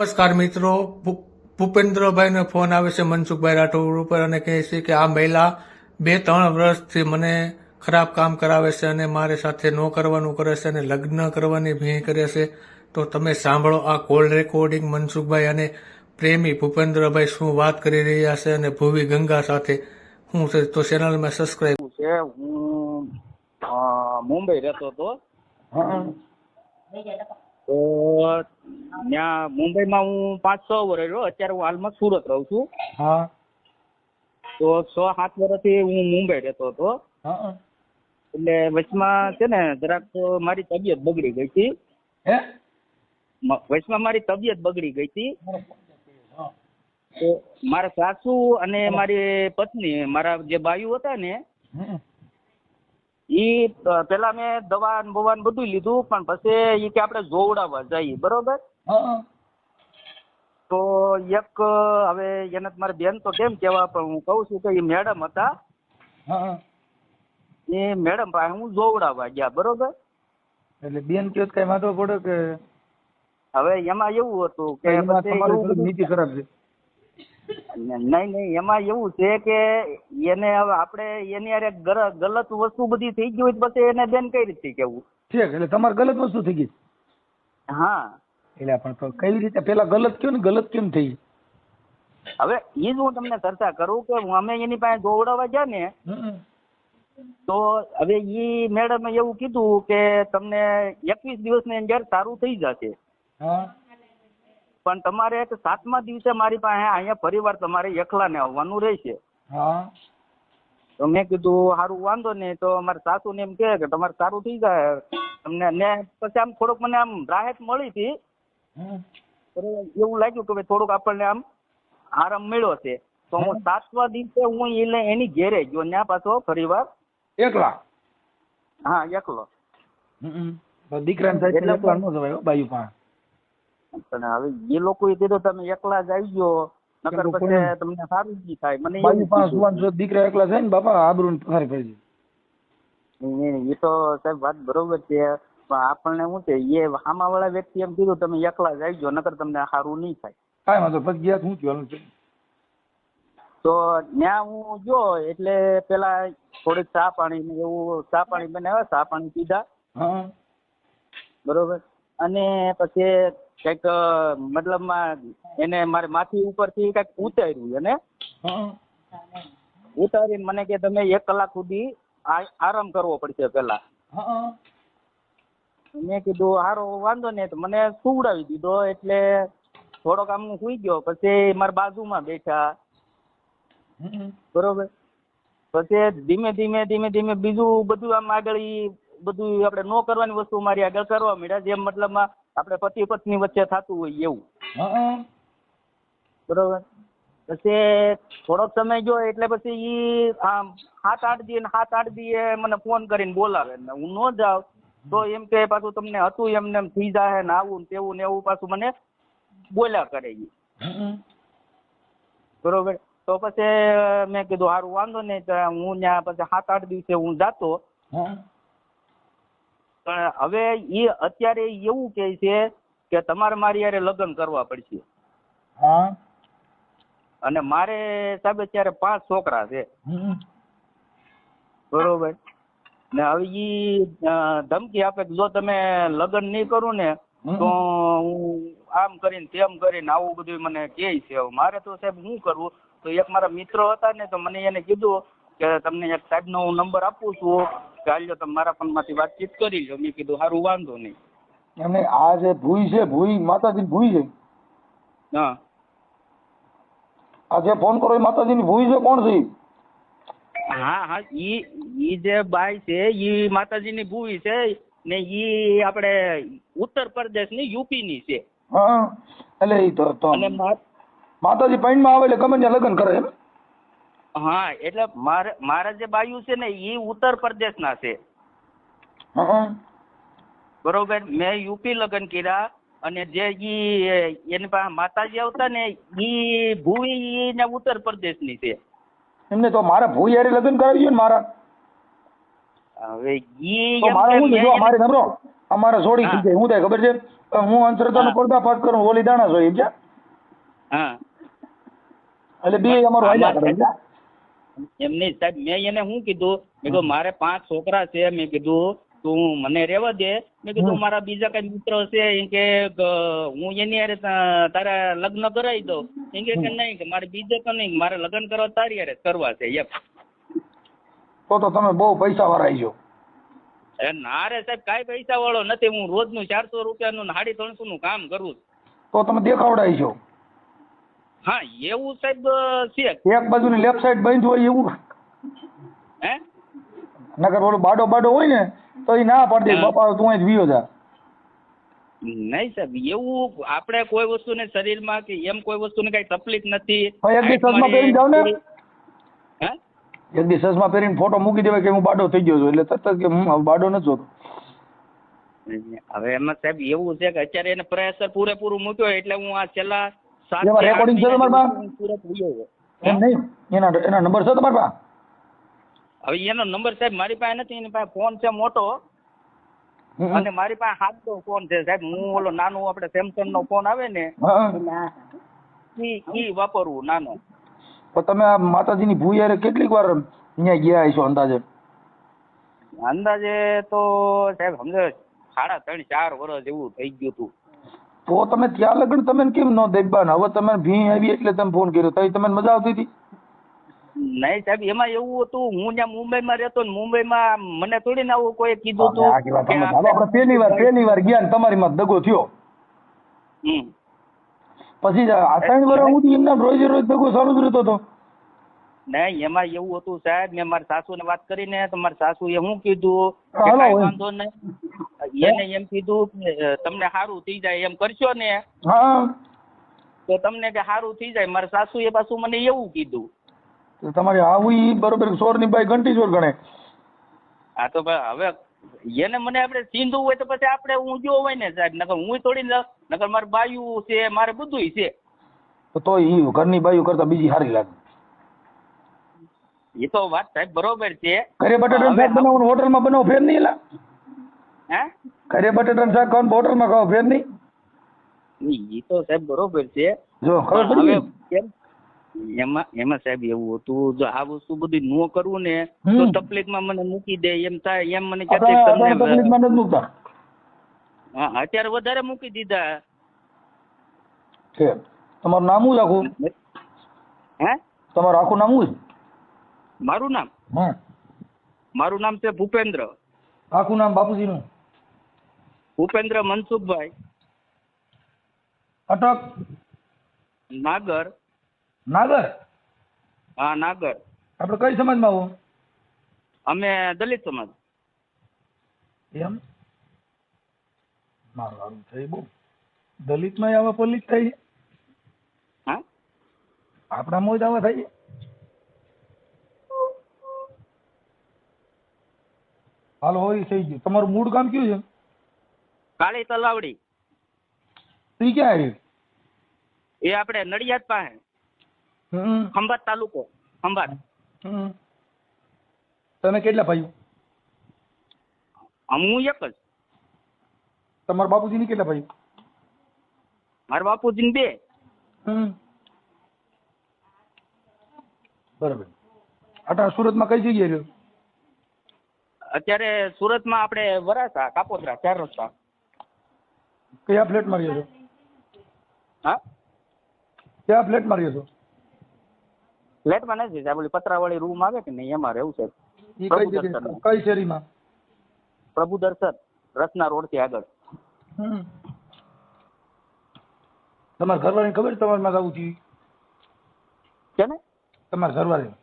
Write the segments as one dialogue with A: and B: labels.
A: નમસ્કાર મિત્રો. ભૂપેન્દ્રભાઈ ભૂપેન્દ્રભાઈનો ફોન આવે છે મનસુખભાઈ રાઠોડ ઉપર અને કહે છે કે આ મહિલા બે ત્રણ વર્ષથી મને ખરાબ કામ કરાવે છે અને મારી સાથે ન કરવાનું કરે છે અને લગ્ન કરવાની ભીણ કરે છે. તો તમે સાંભળો આ કોલ રેકોર્ડિંગ મનસુખભાઈ અને પ્રેમી ભૂપેન્દ્રભાઈ શું વાત કરી રહ્યા છે અને ભૂવી ગંગા સાથે શું છે તો ચેનલમાં સબસ્ક્રાઈબ
B: છે હું મુંબઈ રહેતો હતો. તો ત્યાં મુંબઈમાં હું પાંચ છ વર્ષ રહ્યો. અત્યારે હું હાલમાં સુરત રહું છું.
C: હા.
B: તો છ સાત વર્ષથી હું મુંબઈ રહેતો હતો. એટલે વચમાં છે ને જરાક મારી તબિયત બગડી ગઈ હતી. વચમાં મારી તબિયત બગડી ગઈ હતી. તો મારા સાસુ અને મારી પત્ની મારા જે બાયુ હતા ને. ઈ પેલા મેં દવા ને બવા બધું લીધું પણ પછી ઈ કે આપણે જોવડાવવા જઈએ બરોબર? તો એક હવે એને મારે બેન તો કેમ કેવા પણ હું કહું છું કે એ મેડમ હતા.
C: હા
B: એ મેડમ પાસે હું જોવડાવવા ગયા બરોબર?
C: એટલે બેન કયો કઈ વાંધો પડે કે
B: હવે એમાં એવું હતું કે
C: નીતિ ખરાબ છે.
B: નહીં નહીં એમાં એવું છે કે એને હવે આપણે એની અરે ગલત વસ્તુ બધી થઈ ગઈ હોય તો પછી એને બેન કઈ રીતે કેવું
C: છે એટલે તમારે ગલત વસ્તુ થઈ ગઈ.
B: હા.
C: એટલે પણ કઈ રીતે? પેલા ગલત કયો ને ગલત કેમ થઈ?
B: હવે એ જ હું તમને ચર્ચા કરું કે અમે એની પાસે જોવડાવવા ગયા ને તો હવે ઈ મેડમે એવું કીધું કે તમને એકવીસ દિવસની અંદર સારું થઈ જશે.
C: હા.
B: પણ તમારે એક સાતમા દિવસે મારી પાસે અહીંયા ફરીવાર તમારે એકલાને આવવાનું રહેશે. તો મેં કીધું સારું વાંધો નહીં. તો અમારા સાસુ ને એમ કહે કે તમારે સારું થઈ જાય. તમને ને પછી આમ થોડુંક મને આમ રાહત મળી હતી. એવું લાગ્યું કે થોડુંક આપણને આમ આરામ મળ્યો છે. તો હું સાતમા દિવસે હું એને એની ઘેરે ગયો ત્યાં પાછો ફરીવાર.
C: એકલા?
B: હા એકલો.
C: દીકરા દીકરાને થાય
B: એટલે
C: બાયુ પાસે.
B: પણ હવે એ લોકોએ કીધું તમે એકલા જ આવી ગયો નકર પછી તમને સારું જ થાય. મને બાજુ
C: પાંચ
B: કીધું.
C: દીકરા એકલા થાય ને બાપા આબરૂ ને પથારી પડી
B: જાય એ તો સાહેબ વાત બરોબર છે પણ આપણને શું છે એ સામાવાળા વ્યક્તિ એમ કીધું તમે એકલા જ આવી ગયો નકર તમને સારું નહીં થાય.
C: કાંઈ વાંધો પછી ગયા શું થયું
B: તો ત્યાં હું જો એટલે પેલા થોડીક ચા પાણી ને એવું ચા પાણી બનાવ્યા ચા પાણી પીધા. બરોબર. અને પછી કંઈક મતલબ મતલબમાં એને મારે માથી ઉપરથી કંઈક ઉતાર્યું એને. ઉતારીને મને કે તમે એક કલાક સુધી આરામ કરવો પડશે પેલા મેં કીધું હારો વાંધો નહીં. તો મને સુવડાવી દીધો એટલે થોડોક આમ હું સુઈ ગયો. પછી મારા બાજુમાં બેઠા. બરોબર? પછી ધીમે ધીમે ધીમે ધીમે બીજું બધું આમ આગળ બધું આપણે ન કરવાની વસ્તુ મારી આગળ કરવા માંડ્યા જેમ મતલબમાં આપણે પતિ પત્ની વચ્ચે થતું હોય એવું. બરોબર? પછી થોડોક સમય જો એટલે પછી ઈ આમ સાત આઠ દી ને સાત આઠ દી મને ફોન કરીને બોલાવે ને હું ન જાઉં. તો એમ કે પાછું તમને હતું એમને એમ થઈ જાય ને આવું ને તેવું ને એવું પાછું મને બોલ્યા કરે ઈ. બરોબર? તો પછી મેં કીધું સારું વાંધો નહીં હું ત્યાં પછી સાત આઠ દિવસે હું જાતો. પણ હવે એ અત્યારે એવું કે છે કે તમારે મારી યારે લગ્ન કરવા પડશે.
C: હા.
B: અને મારે સાહેબ અત્યારે પાંચ છોકરા છે. બરોબર. ને હવે ઈ ધમકી આપે કે જો તમે લગ્ન નહીં કરું ને તો હું આમ કરીને તેમ કરીને આવું બધું મને કહે છે. મારે તો સાહેબ શું કરવું તો એક મારા મિત્રો હતા ને તો મને એને કીધું કે તમને એક સાહેબ નો હું નંબર આપું છું. કે હાલ્યો તમે મારા ફોનમાંથી વાતચીત કરી લો મેં કીધું સારું વાંધો નહીં.
C: એમને આ જે ભૂઈ છે ભૂઈ માતાજી ભૂઈ છે?
B: હા.
C: આ જે ફોન કરો એ માતાજીની ભૂઈ છે કોણ છે
B: હા હા ઈ ઈ જે બાઈ છે ઈ માતાજીની ભૂઈ છે ને ઈ આપણે ઉત્તર પ્રદેશની યુપીની છે.
C: હા એટલે ઈ તો માતાજી પૈણમાં આવે એટલે ગમે ત્યાં લગ્ન કરે એમ?
B: હા એટલે મારે મારા જે બાયુ છે ને એ ઉત્તર પ્રદેશના છે. બરોબર મેં યુપી લગ્ન કર્યા અને જે ઈ એની પાસે માતાજી આવતા ને ઈ ભૂવી ને ઉત્તર પ્રદેશની છે.
C: એમને તો મારા ભૂઈ યારે લગ્ન કરાવી ને મારા.
B: હવે ઈ એમ
C: મારે સાંભળો અમારા જોડી
B: થઈ
C: જાય હું થાય ખબર છે? હું
B: હા.
C: પર્દાફાશ કરું ઓલી દાણા જોઈએ છે?
B: હા.
C: એટલે બે અમારું હાલ્યા કરે છે?
B: એમ નહીં સાહેબ મેં એને શું કીધું? મેં કીધું મારે પાંચ છોકરા છે. મેં કીધું તું મને રહેવા દે. મેં કીધું મારા બીજા કઈ મિત્ર છે એમ કે હું એની યારે તારે લગ્ન કરાવી દઉં. એમ કે કે નહીં કે મારે બીજે તો નહીં મારે લગ્ન કરવા તારી હારે કરવા છે એમ.
C: તો તો તમે બહુ પૈસા વાળા છો.
B: એ ના રે સાહેબ કાઈ પૈસા વાળો નથી. હું રોજનું ચારસો રૂપિયાનું નું સાડી ત્રણસો નું કામ કરું
C: તો તમે દેખાવડાય છો.
B: હા એવું સાહેબ છે.
C: એક બાજુની લેફ્ટ સાઈડ બંધ હોય એવું.
B: હે?
C: નગર ઓલો બાડો બાડો હોય ને તો એ ના પાડી દે બાપા તું અહીં જ વિયો જા.
B: નહીં સાહેબ એવું આપણે કોઈ વસ્તુને શરીરમાં કે એમ કોઈ વસ્તુને કઈ તકલીફ નથી.
C: એક દિવસ ચશ્મા પહેરીને જાઓ ને.
B: હે?
C: એક દિવસ ચશ્મા પહેરીને ફોટો મૂકી દેવાય કે હું બાડો થઈ ગયો છું એટલે તરત કે હું બાડો નથી જોતો.
B: હવે એમાં સાહેબ એવું છે કે અત્યારે એને પ્રેશર પૂરેપૂરું મૂક્યો એટલે હું આ છેલ્લા
C: સાતથી છે તમારા
B: પાસે?
C: એમ નહીં? એના એના નંબર છે તમારા પાસે?
B: હવે એનો નંબર સાહેબ મારી પાસે નથી એની પાસે ફોન છે મોટો. અને મારી પાસે હાથનો ફોન છે સાહેબ. હું ઓલો નાનો આપણે સેમસંગ નો ફોન આવે ને ઈ ઈ વાપરવું નાનો.
C: પણ તમે આ માતાજીની ભૂઈ હારે કેટલીક વાર અહીંયા ગયા હશો અંદાજે?
B: અંદાજે તો સાહેબ સમજો સાડા ત્રણ ચાર વર્ષ જેવું થઈ ગયું હતું.
C: તો તમે ત્યાં લગન તમે કેમ ન દેખબા ને હવે તમે ભી આવી એટલે તમે ફોન કર્યો તો તમને મજા આવતી હતી?
B: નહીં સાહેબ એમાં એવું હતું હું ત્યાં મુંબઈમાં રહેતો ને મુંબઈમાં મને થોડી ને આવું કોઈ કીધું હતું
C: આપણે પહેલી વાર પહેલી વાર ગયા ને તમારી માં દગો થયો. પછી આ ત્રણ વર્ષ સુધી એમના રોજ રોજ દગો ચાલુ જ રહેતો હતો.
B: નહીં એમાં એવું હતું સાહેબ મેં મારા સાસુ ને વાત કરીને તો મારા સાસુ એ શું કીધું કે વાંધો નહીં. એને એમ કીધું કે તમને સારું થઈ જાય એમ કરશો ને. તો તમને કે સારું થઈ જાય મારા એ પાછું મને એવું કીધું.
C: તો તમારી આવું ઈ બરોબર સોરની બાઈ ઘંટી ચોર ગણે.
B: હા તો ભાઈ હવે એને મને આપણે સીંધું હોય તો પછી આપણે જો હોય ને સાહેબ નકર હું થોડી ન નકર મારે બાયું છે મારે બધુંય છે.
C: તો ઈ ઘરની બાયું કરતા બીજી સારી લાગે.
B: એ તો વાત સાહેબ બરોબર છે.
C: ઘરે બટાટાનું
B: હવે
C: શાક બનાવવાનું હોટલમાં બનાવો ફેર નહીં એલા.
B: હે?
C: ઘરે બટાટાનું શાક ખાવાનું હોટલમાં ખાઓ ફેર નહીં.
B: એ તો સાહેબ બરોબર છે.
C: જો ખબર
B: પણ
C: પડી
B: હવે કેમ? એમાં એમાં સાહેબ એવું હતું જો આ વસ્તુ બધી ન કરવું ને તો
C: હમ.
B: તકલીફમાં મને મૂકી દે એમ થાય એમ મને
C: આપણે
B: કહેતા
C: આપણે
B: તમને
C: તકલીફમાં નથી મૂકતા.
B: હા, અત્યારે વધારે મૂકી દીધા.
C: છે. તમારું નામ શું છે આખું?
B: હે?
C: તમારું આખું નામ શું
B: મારું નામ?
C: હા
B: મારું નામ છે ભૂપેન્દ્ર.
C: આખું નામ બાપુજીનું?
B: ભૂપેન્દ્ર મનસુખભાઈ.
C: અટક
B: નાગર.
C: નાગર?
B: હા નાગર.
C: આપણે કઈ સમાજમાં આવો?
B: અમે દલિત સમાજ.
C: એમ? મારું આમ થઈ બહુ દલિતમાં આવા પલિત થઈ
B: હા?
C: આપણા મોજ આવા થાય હાલો એ થઈ ગયું. તમારું મૂળ ગામ કયું છે?
B: કાળી તલાવડી.
C: ઈ ક્યાં આવ્યું
B: એ આપણે નડિયાદ પાસે. ખંભાત તાલુકો ખંભાત.
C: હમ. તમે કેટલા ભાઈઓ?
B: હું એક જ.
C: તમારા બાપુજીની કેટલા ભાઈઓ?
B: મારા બાપુજીને બે.
C: હમ. બરાબર. આટા સુરતમાં કઈ જગ્યાએ રહ્યો?
B: અત્યારે સુરતમાં આપણે વરાછા કાપોદ્રા ચાર રસ્તા.
C: કયા ફ્લેટમાં રહ્યો છો?
B: હા?
C: કયા ફ્લેટમાં રહ્યો છો?
B: ફ્લેટમાં નથી સાહેબ ઓલી પતરાવાળી રૂમ આવે કે નહીં એમાં રહેવું છે.
C: કઈ શેરીમાં?
B: પ્રભુ દર્શન રસના રોડથી આગળ
C: તમારા ઘરવાળાને ખબર તમારે માં આવું થયું?
B: છે ને
C: તમારા ઘરવાળી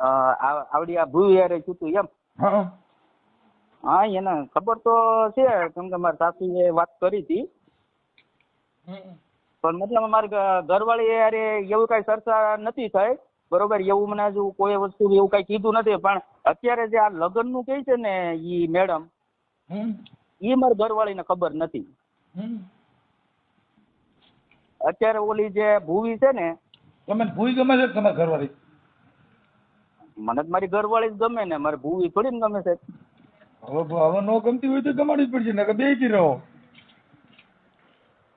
B: આવડી આ ભૂ યારે છૂટું એમ.
C: હા.
B: એને ખબર તો છે કેમ કે મારા સાસુએ વાત કરી હતી. પણ મતલબ મારી ઘરવાળી યારે એવું કઈ ચર્ચા નથી થઈ બરોબર એવું મને હજુ કોઈ વસ્તુ એવું કઈ કીધું નથી. પણ અત્યારે જે આ લગ્નનું કહે છે ને ઈ મેડમ
C: હમ.
B: ઈ ઘરવાળી ઘરવાળીને ખબર નથી. અત્યારે ઓલી જે ભૂવી છે ને
C: તમે ભૂવી ગમે છે તમારા ઘરવાળી?
B: મને તો મારી ઘરવાળી જ ગમે ને મારી ભૂવી થોડી ને ગમે છે
C: હવે હવે નો ગમતી હોય તો ગમાડવી જ પડશે નકર બેસી રહો.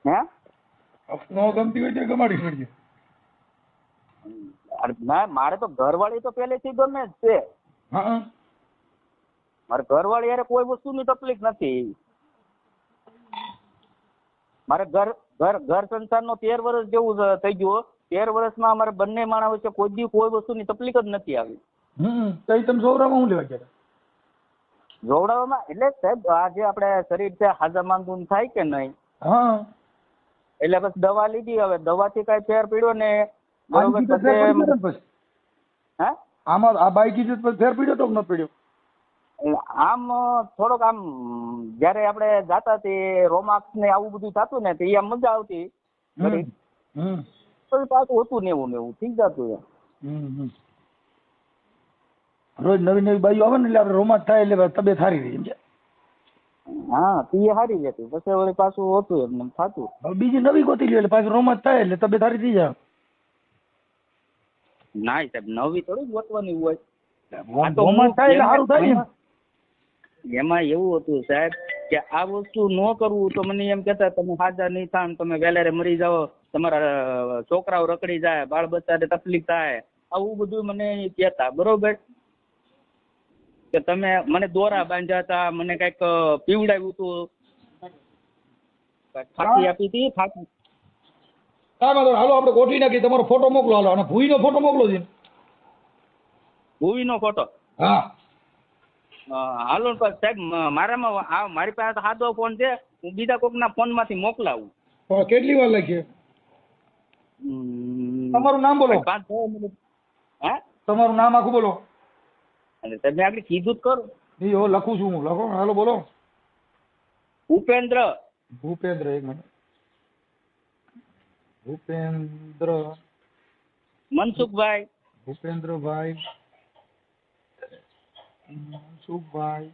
B: હે?
C: નો ગમતી હોય તો ગમાડવી પડશે.
B: ના મારે તો ઘરવાળી તો પહેલેથી ગમે જ છે.
C: હા.
B: મારે ઘરવાળી યારે કોઈ વસ્તુની તકલીફ નથી. મારે ઘર ઘર ઘર સંસારનો તેર વર્ષ જેવું થઈ ગયું તેર વર્ષમાં અમારે બંને માણા વચ્ચે કોઈ દી કોઈ વસ્તુની તકલીફ જ નથી આવી.
C: હમ તો તમે સૌરામાં હું લેવા ગયા
B: જોવડાવામાં એટલે સાહેબ આ જે આપણે શરીર છે હાજા માંદુન થાય કે નહીં?
C: હા.
B: એટલે બસ દવા લીધી હવે દવાથી કાંઈ ફેર પડ્યો ને બરોબર પછી હે?
C: આમાં આ બાઈક કીધું પર ફેર પીડ્યો તો ન પીડ્યો?
B: આમ થોડોક આમ જયારે આપણે જાતા તે રોમાક્સ ને આવું બધું થતું ને તો એ આમ મજા આવતી.
C: હમ
B: પાછું હોતું નેવું નેવું થઈ જતું એમ.
C: રોજ નવી નવી બાઈઓ આવે ને એટલે આપણે રોમાંચ થાય એટલે તબિયત સારી રહી એમ છે
B: હા તો સારી રહેતી. પછી વળી પાછું હોતું એમ ને થતું.
C: હવે બીજી નવી ગોતી લ્યો એટલે પાછું રોમાંચ થાય એટલે તબિયત સારી થઈ જાય.
B: ના સાહેબ નવી થોડી ગોતવાની હોય. તો
C: રોમાંચ થાય એટલે સારું થાય ને
B: એમાં એવું હતું સાહેબ કે આ વસ્તુ ન કરવું તો મને એમ કહેતા તમે હાજર નહીં થાય તમે વહેલારે મરી જાઓ તમારા છોકરાઓ રખડી જાય બાળ બચ્ચાને તકલીફ થાય. આવું બધું મને કહેતા બરોબર? કે તમે મને દોરા બાંધ્યા હતા મને કંઈક પીવડાવ્યું હતું. ફાંકી આપી હતી ફાંકી
C: કાંઈ વાંધો હાલો આપણે ગોઠવી નાખીએ. તમારો ફોટો મોકલો. હાલો અને ભૂઈનો ફોટો મોકલો છે.
B: ભૂવીનો ફોટો?
C: હા.
B: હાલો ને સાહેબ મારામાં આ મારી પાસે તો સાદો ફોન છે. હું બીજા કોકના ફોનમાંથી મોકલાવું.
C: કેટલી વાર લાગશે તમારું નામ બોલો.
B: પાંચ છ મિનિટ. હા?
C: તમારું નામ આખું બોલો.
B: અને તમે આગળ કીધું જ કરો.
C: એ હો લખું છું હું. લખો હાલો બોલો.
B: ભૂપેન્દ્ર.
C: ભૂપેન્દ્ર એક મિનિટ. ભૂપેન્દ્ર.
B: મનસુખભાઈ.
C: ભૂપેન્દ્રભાઈ. મનસુખભાઈ